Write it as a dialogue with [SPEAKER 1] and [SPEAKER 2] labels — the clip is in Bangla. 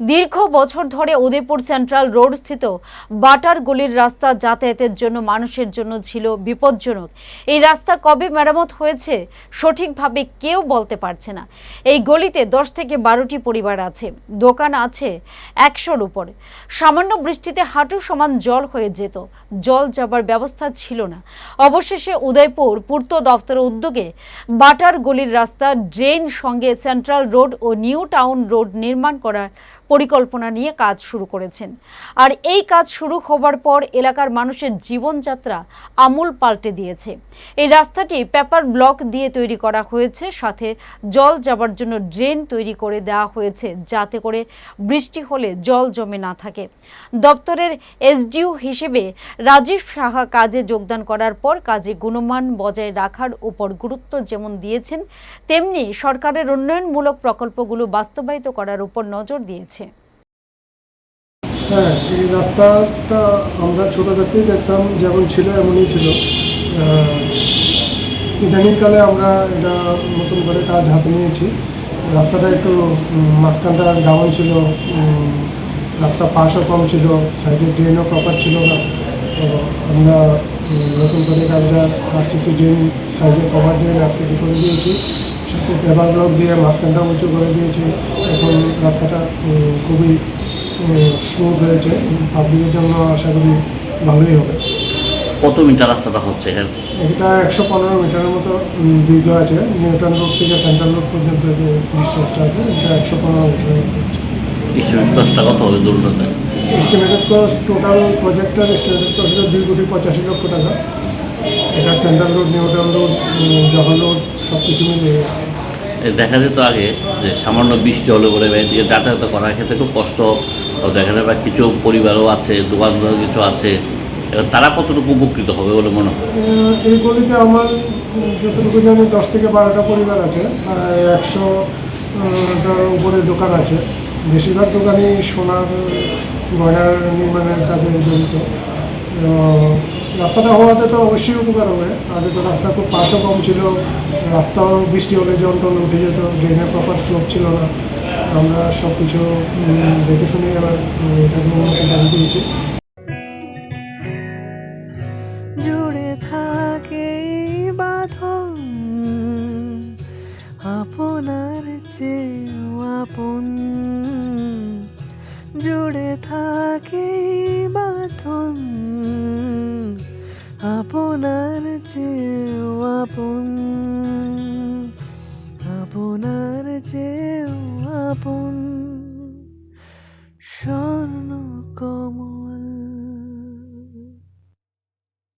[SPEAKER 1] দীর্ঘ বছর ধরে উদয়পুর সেন্ট্রাল রোড স্থিত বাটার গলির রাস্তা যাতায়াতের জন্য মানুষের জন্য ছিল বিপজ্জনক। এই রাস্তা কবে মেরামত হয়েছে সঠিকভাবে কেউ বলতে পারছে না। এই গলিতে দশ থেকে বারোটি পরিবার আছে, দোকান আছে একশোর উপর। সামান্য বৃষ্টিতে হাঁটু সমান জল হয়ে যেত, জল যাবার ব্যবস্থা ছিল না। অবশেষে উদয়পুর পূর্ত দপ্তরের উদ্যোগে বাটার গলির রাস্তা ড্রেন সঙ্গে সেন্ট্রাল রোড ও নিউ টাউন রোড নির্মাণ করার পরিকল্পনা নিয়ে কাজ শুরু করেছেন। আর এই কাজ শুরু হবার পর এলাকার মানুষের জীবনযাত্রা আমূল পাল্টে দিয়েছে। এই রাস্তাটি পেপার ব্লক দিয়ে তৈরি করা হয়েছে, সাথে জল যাবার জন্য ড্রেন তৈরি করে দেওয়া হয়েছে, যাতে করে বৃষ্টি হলে জল জমে না থাকে। দপ্তরের এসডিও হিসেবে রাজীব সাহা কাজে যোগদান করার পর কাজে গুণমান বজায় রাখার উপর গুরুত্ব যেমন দিয়েছেন, তেমনি সরকারের উন্নয়নমূলক প্রকল্পগুলো বাস্তবায়িত করার উপর নজর দিয়েছে।
[SPEAKER 2] হ্যাঁ এই রাস্তাটা আমরা ছোটো থেকেই দেখতাম, যেমন ছিল এমনই ছিল। ইদানিংকালে আমরা এটা নতুন করে কাজ হাতে নিয়েছি। রাস্তাটা একটু মাঝখানটা ডাউন ছিল রাস্তা পাশও কম ছিল সাইডে ড্রেনও প্রপার ছিল না। তো আমরা নতুন করে কাজটা আরসিসি ড্রেন সাইডে কভার ড্রেন আরসিসি করে দিয়েছি। সাথে পেপার ব্লক দিয়ে মাঝখানটা উঁচু করে দিয়েছি। এখন রাস্তাটা খুবই স্মুথ হয়েছে পাবলিকের জন্য আশা করি ভালোই হবে।
[SPEAKER 3] কত মিটার রাস্তাটা হচ্ছে
[SPEAKER 2] এটা একশো পনেরো মিটারের মতো দীর্ঘ আছে। নিউটন রোড থেকে সেন্ট্রাল রোড পর্যন্ত যে ডিস্টেন্সটা আছে এটা একশো পনেরো মিটারের মতো
[SPEAKER 3] কত হবে
[SPEAKER 2] এস্টিমেটেড কস্ট টোটাল প্রজেক্টের এস্টিমেটেড কস্ট হলো দুই কোটি পঁচাশি লক্ষ টাকা। এটা central road Newton road Jahar road সব কিছু মিলিয়ে
[SPEAKER 3] দেখা যেত আগে যে সামান্য বৃষ্টি হলে বলে যাতায়াত করার ক্ষেত্রে খুব কষ্ট দেখা যাবে কিছু পরিবারও আছে দোকানদার কিছু আছে। তারা কতটুকু উপকৃত হবে বলে মনে হয়?
[SPEAKER 2] এই গলিতে আমার যতটুকু জানি দশ থেকে বারোটা পরিবার আছে একশো উপরে দোকান আছে। বেশিরভাগ দোকানই সোনার গয়নার নির্মাণের কাজে জড়িত। রাস্তাটা হওয়াতে তো অবশ্যই উপকার হবে। আগে তো রাস্তা খুব পাশও কম ছিল। রাস্তাও বৃষ্টি হলে জল টল উঠে যেত ড্রেনের প্রপার স্লোপ ছিল না। আমরা সব কিছু দেখে শুনে উম, এটাকে উন্নতি দাবি দিয়েছি।
[SPEAKER 4] আপনার চেয়েও আপন। জুড়ে থাকে আপনার চেয়েও আপন। 让